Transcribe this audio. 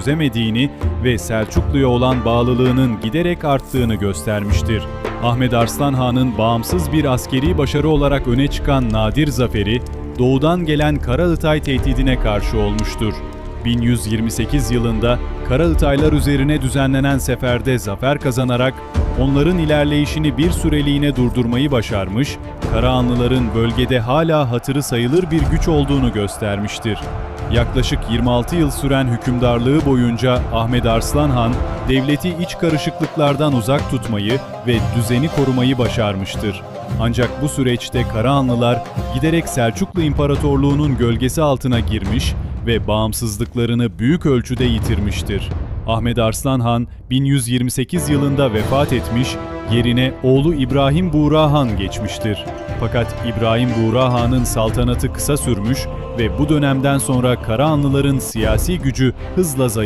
çözemediğini ve Selçuklu'ya olan bağlılığının giderek arttığını göstermiştir. Ahmet Arslan Han'ın bağımsız bir askeri başarı olarak öne çıkan nadir zaferi, doğudan gelen Karaağıtay tehdidine karşı olmuştur. 1128 yılında Karaağıtaylar üzerine düzenlenen seferde zafer kazanarak onların ilerleyişini bir süreliğine durdurmayı başarmış, Karahanlıların bölgede hala hatırı sayılır bir güç olduğunu göstermiştir. Yaklaşık 26 yıl süren hükümdarlığı boyunca Ahmet Arslan Han, devleti iç karışıklıklardan uzak tutmayı ve düzeni korumayı başarmıştır. Ancak bu süreçte Karahanlılar giderek Selçuklu İmparatorluğu'nun gölgesi altına girmiş ve bağımsızlıklarını büyük ölçüde yitirmiştir. Ahmet Arslan Han 1128 yılında vefat etmiş, yerine oğlu İbrahim Buğra Han geçmiştir. Fakat İbrahim Buğra Han'ın saltanatı kısa sürmüş ve bu dönemden sonra Karahanlıların siyasi gücü hızla zayıf